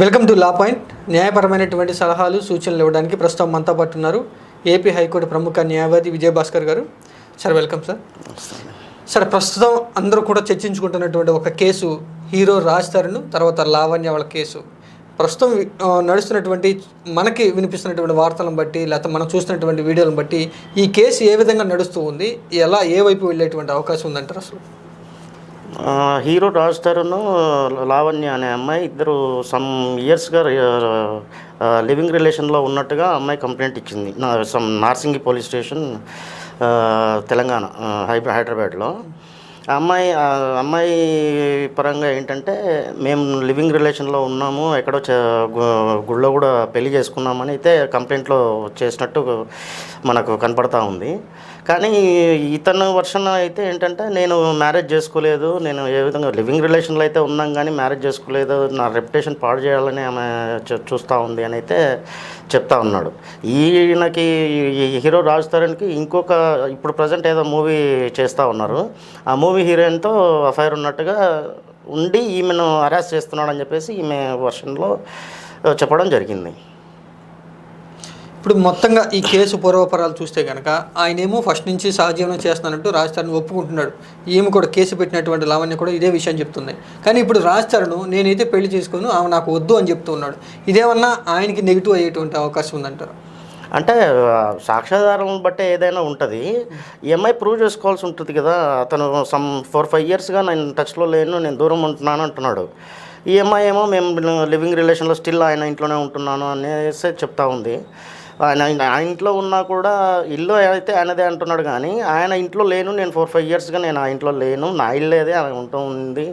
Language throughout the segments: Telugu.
Welcome to law point. న్యాయపరమైనటువంటి సలహాలు సూచనలు ఇవ్వడానికి ప్రస్తుతం మనతో పాటు ఉన్నారు ఏపీ హైకోర్టు ప్రముఖ న్యాయవాది విజయభాస్కర్ గారు. Sir welcome sir. సార్ ప్రస్తుతం అందరూ కూడా చర్చించుకుంటున్నటువంటి ఒక కేసు హీరో రాజ్ తరుణ్ తర్వాత లావణ్య వాళ్ళ కేసు. ప్రస్తుతం నడుస్తున్నటువంటి మనకి వినిపిస్తున్నటువంటి వార్తలను బట్టి లేకపోతే మనం చూస్తున్నటువంటి వీడియోలను బట్టి ఈ కేసు ఏ విధంగా నడుస్తూ ఉంది ఎలా ఏ వైపు వెళ్ళేటువంటి అవకాశం ఉందంటారు అసలు? హీరో రాజ్ తరుణ్ లావణ్య అనే అమ్మాయి ఇద్దరు సమ్ ఇయర్స్గా లివింగ్ రిలేషన్లో ఉన్నట్టుగా అమ్మాయి కంప్లైంట్ ఇచ్చింది. నా some Narsingi police station Telangana high- హైదరాబాద్లో. అమ్మాయి అమ్మాయి పరంగా ఏంటంటే మేము లివింగ్ రిలేషన్లో ఉన్నాము ఎక్కడో గుళ్ళో కూడా పెళ్ళి చేసుకున్నామని అయితే కంప్లైంట్లో చేసినట్టు మనకు కనపడతా ఉంది. కానీ ఇతను వర్షన్ అయితే ఏంటంటే నేను మ్యారేజ్ చేసుకోలేదు నేను ఏ విధంగా లివింగ్ రిలేషన్లో అయితే ఉన్నాం కానీ మ్యారేజ్ చేసుకోలేదు నా రెప్యుటేషన్ పాడు చేయాలని ఆమె చూస్తూ ఉంది అని అయితే చెప్తా ఉన్నాడు. ఈయనకి ఈ హీరో రాజ్ తరుణ్కి ఇంకొక ఇప్పుడు ప్రజెంట్ ఏదో మూవీ చేస్తూ ఉన్నారు. ఆ మూవీ హీరోయిన్తో అఫైర్ ఉన్నట్టుగా ఉండి ఈమెను అరెస్ట్ చేస్తున్నాడని చెప్పేసి ఈమె వర్షన్లో చెప్పడం జరిగింది. ఇప్పుడు మొత్తంగా ఈ కేసు పూర్వపరాలు చూస్తే కనుక ఆయనేమో ఫస్ట్ నుంచి సహజీవనం చేస్తున్నానంటూ రాజ్ ఒప్పుకుంటున్నాడు. ఈమె కూడా కేసు పెట్టినటువంటి లావణ్య కూడా ఇదే విషయం చెప్తుంది. కానీ ఇప్పుడు రాజ్ నేనైతే పెళ్ళి చేసుకోను ఆమె నాకు వద్దు అని చెప్తూ ఉన్నాడు. ఇదేమన్నా ఆయనకి నెగిటివ్ అయ్యేటువంటి అవకాశం ఉందంటారు? అంటే సాక్ష్యాధారం బట్టే ఏదైనా ఉంటుంది. ఈఎంఐ ప్రూవ్ చేసుకోవాల్సి ఉంటుంది కదా. అతను సమ్ ఫోర్ ఫైవ్ ఇయర్స్గా నేను టచ్లో లేను నేను దూరం ఉంటున్నాను అంటున్నాడు. ఈఎంఐ ఏమో మేము లివింగ్ రిలేషన్లో స్టిల్ ఆయన ఇంట్లోనే ఉంటున్నాను అనేసి చెప్తా ఉంది. ఆయన ఆయన ఇంట్లో ఉన్నా కూడా ఇల్లు అయితే ఆయనదే అంటున్నాడు కానీ ఆయన ఇంట్లో లేను నేను ఫోర్ ఫైవ్ ఇయర్స్గా నేను ఆ ఇంట్లో లేను నా ఇల్లేదే ఆయన ఉంటూ ఉంది.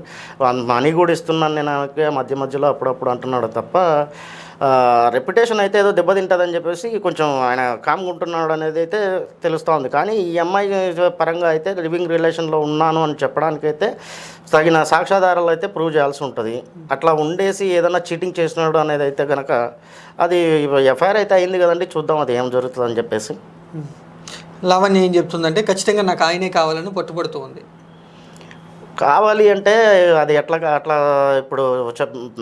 మనీ కూడా ఇస్తున్నాను నేను ఆయనకి మధ్య మధ్యలో అప్పుడప్పుడు అంటున్నాడు తప్ప రెప్యుటేషన్ అయితే ఏదో దెబ్బతింటుందని చెప్పేసి కొంచెం ఆయన కామ్గుంటున్నాడు అనేది అయితే తెలుస్తూ ఉంది. కానీ ఈ అమ్మాయి పరంగా అయితే లివింగ్ రిలేషన్లో ఉన్నాను అని చెప్పడానికైతే తగిన సాక్ష్యాధారాలు అయితే ప్రూవ్ చేయాల్సి ఉంటుంది. అట్లా ఉండేసి ఏదైనా చీటింగ్ చేసినాడు అనేది అయితే కనుక అది ఎఫ్ఐఆర్ అయితే అయింది కదండి చూద్దాం అది ఏం జరుగుతుందని చెప్పేసి. లావణ్య ఏం చెప్తుందంటే ఖచ్చితంగా నాకు ఆయనే కావాలని పట్టుబడుతూ ఉంది కావాలి అంటే అది ఎట్లా అట్లా ఇప్పుడు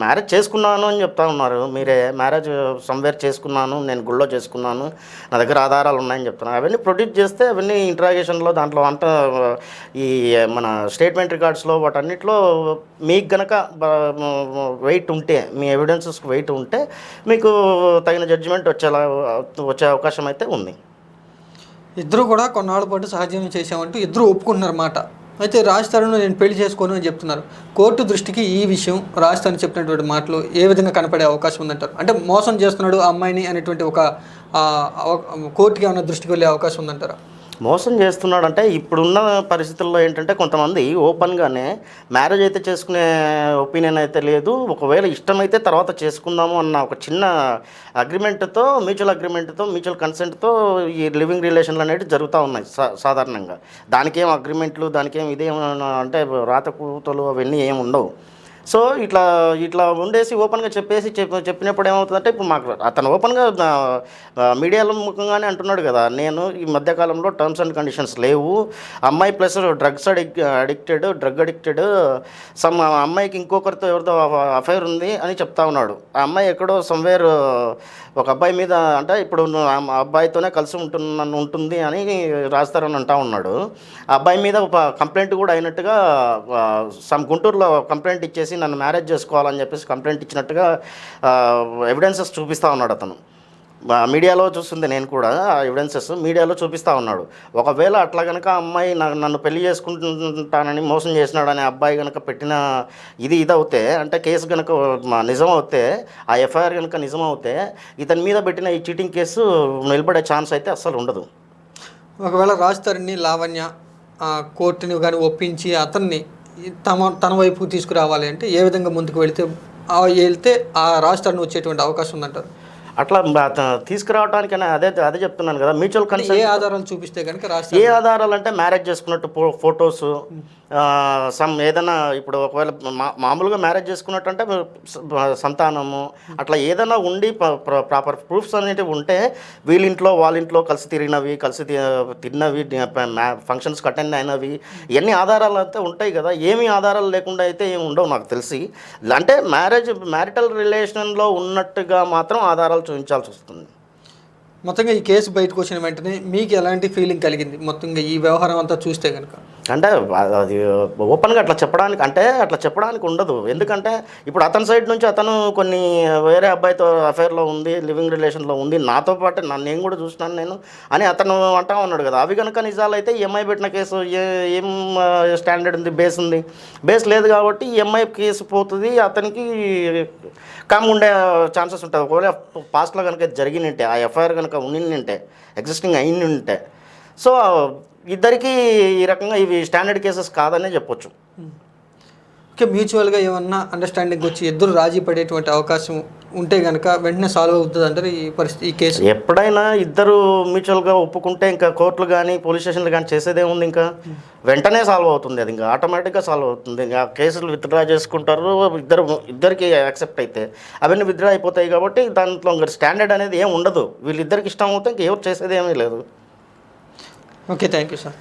మ్యారేజ్ చేసుకున్నాను అని చెప్తా ఉన్నారు. మీరే మ్యారేజ్ సమ్వేర్ చేసుకున్నాను నేను గుళ్ళో చేసుకున్నాను నా దగ్గర ఆధారాలు ఉన్నాయని చెప్తున్నాను అవన్నీ ప్రొడ్యూస్ చేస్తే అవన్నీ ఇంట్రాగేషన్లో దాంట్లో అంట ఈ మన స్టేట్మెంట్ రికార్డ్స్లో వాటన్నిటిలో మీకు గనక వెయిట్ ఉంటే మీ ఎవిడెన్సెస్కి వెయిట్ ఉంటే మీకు తగిన జడ్జిమెంట్ వచ్చేలా వచ్చే అవకాశం అయితే ఉంది. ఇద్దరు కూడా కొన్నాళ్ళ పాటు సహజీవనం చేసామంటూ ఇద్దరు ఒప్పుకున్నారు మాట అయితే రాజ్ తరుణ్ నేను పెళ్ళి చేసుకోను అని చెప్తున్నారు. కోర్టు దృష్టికి ఈ విషయం రాజ్ తరుణ్ చెప్పినటువంటి మాటలు ఏ విధంగా కనపడే అవకాశం ఉందంటారు? అంటే మోసం చేస్తున్నాడు ఆ అమ్మాయిని అనేటువంటి ఒక కోర్టుకి ఏమైనా దృష్టికి వెళ్ళే అవకాశం ఉందంటారా? మోసం చేస్తున్నాడంటే ఇప్పుడున్న పరిస్థితుల్లో ఏంటంటే కొంతమంది ఓపెన్గానే మ్యారేజ్ అయితే చేసుకునే ఒపీనియన్ అయితే లేదు. ఒకవేళ ఇష్టమైతే తర్వాత చేసుకుందాము అన్న ఒక చిన్న అగ్రిమెంట్తో మ్యూచువల్ అగ్రిమెంట్తో మ్యూచువల్ కన్సెంట్తో ఈ లివింగ్ రిలేషన్లు అనేవి జరుగుతూ ఉన్నాయి సా సాధారణంగా. దానికేం అగ్రిమెంట్లు దానికేం ఇదేం అంటే రాత కూతలు అవన్నీ ఏమి ఉండవు. సో ఇట్లా ఇట్లా ఉండేసి ఓపెన్గా చెప్పేసి చెప్పినప్పుడు ఏమవుతుందంటే ఇప్పుడు మాకు అతను ఓపెన్గా మీడియాలో ముఖంగానే అంటున్నాడు కదా నేను ఈ మధ్యకాలంలో టర్మ్స్ అండ్ కండిషన్స్ లేవు. అమ్మాయి plus drugs addict addicted drug addicted some అమ్మాయికి ఇంకొకరితో ఎవరితో అఫైర్ ఉంది అని చెప్తా ఉన్నాడు. ఆ అమ్మాయి ఎక్కడో సమ్వేర్ ఒక అబ్బాయి మీద అంటే ఇప్పుడు ఆ అబ్బాయితోనే కలిసి ఉంటున్నాను ఉంటుంది అని రాస్తారని అంటా ఉన్నాడు. ఆ అబ్బాయి మీద ఒక కంప్లైంట్ కూడా అయినట్టుగా సమ్ గుంటూరులో కంప్లైంట్ ఇచ్చేసి నన్ను మ్యారేజ్ చేసుకోవాలని చెప్పేసి కంప్లైంట్ ఇచ్చినట్టుగా ఎవిడెన్సెస్ చూపిస్తూ ఉన్నాడు అతను. మీడియాలో చూస్తుంది నేను కూడా ఆ ఎవిడెన్సెస్ మీడియాలో చూపిస్తూ ఉన్నాడు. ఒకవేళ అట్లా కనుక అమ్మాయి నన్ను పెళ్ళి చేసుకుంటానని మోసం చేసినాడని అబ్బాయి కనుక పెట్టిన ఇది ఇది అవుతే అంటే కేసు కనుక నిజం అవుతే ఆ ఎఫ్ఐఆర్ కనుక నిజం అవుతే ఇతని మీద పెట్టిన ఈ చీటింగ్ కేసు నిలబడే ఛాన్స్ అయితే అస్సలు ఉండదు. ఒకవేళ రాజ్ తరుణ్ని లావణ్య కోర్టుని కానీ ఒప్పించి అతన్ని తమ తన వైపు తీసుకురావాలి అంటే ఏ విధంగా ముందుకు వెళితే వెళ్తే ఆ తరుణ్ వచ్చేటువంటి అవకాశం ఉందంటారు? అట్లా తీసుకురావడానికైనా అదే అదే చెప్తున్నాను కదా మ్యూచువల్ ఏ కన్సెంట్ ఆధారాలు చూపిస్తే కనుక రాజ్ ఏ ఆధారాలు అంటే మ్యారేజ్ చేసుకున్నట్టు ఫొటోస్ సమ్ ఏదైనా ఇప్పుడు ఒకవేళ మా మామూలుగా మ్యారేజ్ చేసుకున్నట్టంటే సంతానము అట్లా ఏదైనా ఉండి ప్రాపర్ ప్రూఫ్స్ అనేటివి ఉంటే వీళ్ళింట్లో వాళ్ళ ఇంట్లో కలిసి తిరిగినవి కలిసి తిన్నవి ఫంక్షన్స్కి అటెండ్ అయినవి ఇవన్నీ ఆధారాలు అయితే ఉంటాయి కదా ఏమి ఆధారాలు లేకుండా అయితే ఏమి ఉండవు నాకు తెలిసి. అంటే మ్యారేజ్ మ్యారిటల్ రిలేషన్లో ఉన్నట్టుగా మాత్రం ఆధారాలు చూపించాల్సి వస్తుంది. మొత్తంగా ఈ కేసు బయటకు వచ్చిన వెంటనే మీకు ఎలాంటి ఫీలింగ్ కలిగింది? మొత్తంగా ఈ వ్యవహారం అంతా చూస్తే కనుక అంటే అది ఓపెన్గా అట్లా చెప్పడానికి అంటే అట్లా చెప్పడానికి ఉండదు. ఎందుకంటే ఇప్పుడు అతని సైడ్ నుంచి అతను కొన్ని వేరే అబ్బాయితో అఫైర్లో ఉంది లివింగ్ రిలేషన్లో ఉంది నాతో పాటు నన్ను నేను కూడా చూసినాను నేను అని అతను అంటా ఉన్నాడు కదా. అవి కనుక నిజాలైతే ఈఎంఐ పెట్టిన కేసు ఏ- ఏం స్టాండర్డ్ ఉంది బేస్ ఉంది. బేస్ లేదు కాబట్టి ఈఎంఐ కేసు పోతుంది అతనికి కామ్ ఉండే ఛాన్సెస్ ఉంటుంది ఒకవేళ పాస్ట్లో కనుక జరిగినట్టే జరిగినంటే ఆ ఎఫ్ఐఆర్ కనుక ఉండింటే ఎగ్జిస్టింగ్ అయి ఉంటే సో ఇద్దరికీ ఈ రకంగా ఇవి స్టాండర్డ్ కేసెస్ కాదనే చెప్పొచ్చు. ఓకే మ్యూచువల్గా ఏమన్నా అండర్స్టాండింగ్ వచ్చి ఇద్దరు రాజీ పడేటువంటి అవకాశం ఉంటే కనుక వెంటనే సాల్వ్ అవుతుంది అంటారు ఈ పరిస్థితి ఈ కేసు ఎప్పుడైనా ఇద్దరు మ్యూచువల్గా ఒప్పుకుంటే ఇంకా కోర్టులు కానీ పోలీస్ స్టేషన్లు కానీ చేసేదేముంది ఇంకా. వెంటనే సాల్వ్ అవుతుంది అది ఇంకా ఆటోమేటిక్గా సాల్వ్ అవుతుంది. ఇంకా కేసులు విత్డ్రా చేసుకుంటారు ఇద్దరు ఇద్దరికి యాక్సెప్ట్ అయితే. అవన్నీ విత్డ్రా అయిపోతాయి కాబట్టి దాంట్లో ఇంకా స్టాండర్డ్ అనేది ఏం ఉండదు. వీళ్ళిద్దరికి ఇష్టం అవుతే ఇంక ఎవరు చేసేది ఏమీ లేదు. Okay thank you sir